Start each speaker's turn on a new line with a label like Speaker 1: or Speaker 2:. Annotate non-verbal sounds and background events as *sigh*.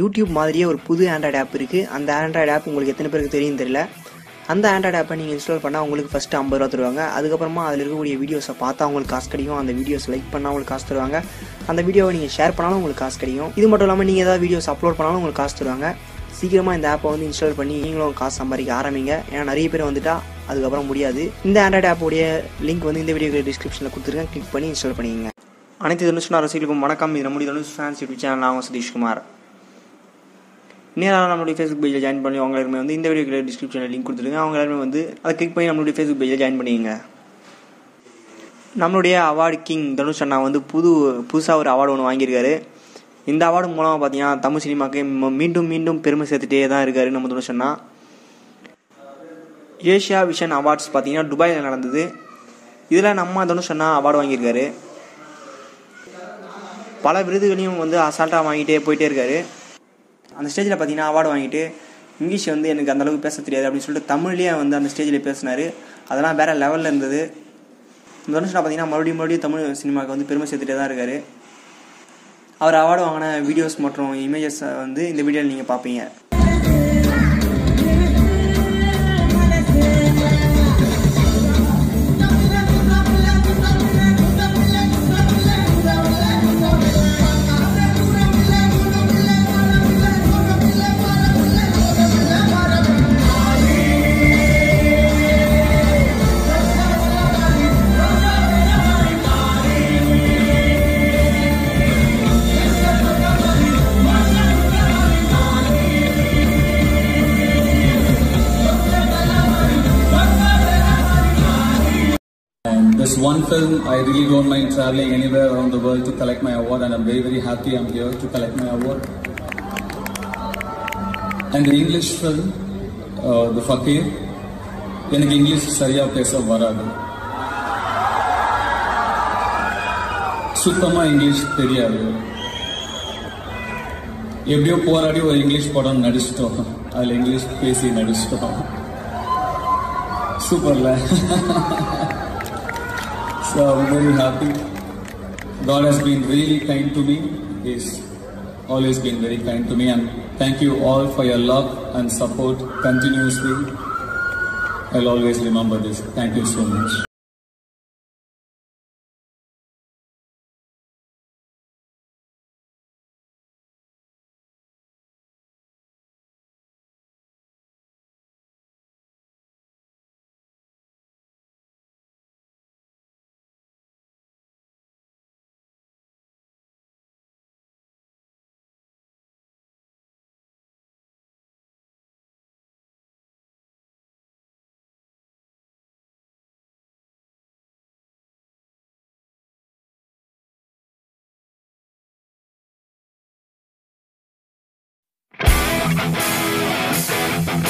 Speaker 1: YouTube மாதிரியே ஒரு புது ஆண்ட்ராய்டு ஆப் இருக்குது அந்த ஆண்ட்ராய்டு ஆப் உங்களுக்கு எத்தனை பேருக்கு தெரியும் தெரியல. அந்த ஆண்ட்ராய்டு ஆப்பை நீங்கள் இன்ஸ்டால் பண்ணால் உங்களுக்கு ஃபஸ்ட்டு ஐம்பது ரூபா தருவாங்க. அதுக்கப்புறமா அதில் இருக்கக்கூடிய வீடியோஸை பார்த்தா உங்களுக்கு காசு கிடைக்கும். அந்த வீடியோஸ் லைக் பண்ணால் உங்களுக்கு காசு தருவாங்க. அந்த வீடியோவை நீங்கள் ஷேர் பண்ணாலும் உங்களுக்கு காசு கிடைக்கும். இது மட்டும் இல்லாமல் நீங்கள் ஏதாவது வீடியோஸ் அப்லோட் பண்ணாலும் உங்களுக்கு காசு தருவாங்க. சீக்கிரமாக இந்த ஆப்பை வந்து இன்ஸ்டால் பண்ணி நீங்களும் காசு சம்பாதிக்க ஆரம்பிங்க. ஏன்னா நிறைய பேர் வந்துட்டா அதுக்கப்புறம் முடியாது. இந்த ஆண்ட்ராய்டு ஆப்போடைய லிங்க் வந்து இந்த வீடியோ டிஸ்கிரிப்ஷனில் கொடுத்துருக்கேன் கிளிக் பண்ணி இன்ஸ்டால் பண்ணிக்கங்க. அனைத்து தனுஷ் ரசிகளுக்கும் வணக்கம். இது நம்முடைய தனுஷ் ஃபேன்ஸ் யூடியூப் சேனல் நான் சதீஷ்குமார். நேராக நம்மளுடைய ஃபேஸ்புக் பேஜில் ஜாயின் பண்ணி அவங்க எல்லாருமே வந்து இந்த வீடியோ டிஸ்கிரிப்ஷனில் லிங்க் கொடுத்துருங்க. அவங்க எல்லாருமே வந்து அதை கிளிக் பண்ணி நம்மளுடைய ஃபேஸ்புக் பேஜில் ஜாயின் பண்ணிக்கங்க. நம்மளுடைய அவார்டு கிங் தனுஷ் அண்ணா வந்து புது புதுசாக ஒரு அவார்டு ஒன்று வாங்கியிருக்காரு. இந்த அவார்டு மூலமாக பார்த்தீங்கன்னா தமிழ் சினிமாவுக்கு மீண்டும் மீண்டும் பெருமை சேர்த்துட்டே தான் இருக்காரு நம்ம தனுஷ் அண்ணா. ஏஷியா விஷன் அவார்ட்ஸ் பார்த்தீங்கன்னா துபாயில் நடந்தது. இதில் நம்ம தனுஷ் அண்ணா அவார்டு வாங்கியிருக்காரு. பல விருதுகளையும் வந்து அசால்ட்டாக வாங்கிட்டே போயிட்டே இருக்காரு. அந்த ஸ்டேஜில் பார்த்தீங்கன்னா அவார்டு வாங்கிட்டு இங்கிலீஷ் வந்து எனக்கு அந்தளவுக்கு பேச தெரியாது அப்படின்னு சொல்லிட்டு தமிழ்லேயே வந்து அந்த ஸ்டேஜில் பேசினார். அதெல்லாம் வேற லெவலில் இருந்தது. இந்த வருஷம் பார்த்தீங்கன்னா மறுபடியும் மறுபடியும் தமிழ் சினிமாவுக்கு வந்து பெருமை சேர்த்துட்டே தான் இருக்காரு. அவர் அவார்டு வாங்கின வீடியோஸ் மற்றும் இமேஜஸ் வந்து இந்த வீடியோவில் நீங்கள் பார்ப்பீங்க
Speaker 2: this one film, I really don't mind traveling anywhere around the world to collect my award, and I'm very, very happy I'm here to collect my award. And the English film, uh, The Fakir, எனக்கு English சரியா பேச வராது சுத்தமா English தெரியாது எப்படியோ போராடி ஒரு English படம் நடிச்சிட்டோம் அதுல இங்கிலீஷ் பேசி நடிச்சிட்டோம் சூப்பர்ல *laughs* So I'm very happy. God has been really kind to me. He's always been very kind to me and thank you all for your love and support continuously. I'll always remember this. Thank you so much.
Speaker 3: Thank you.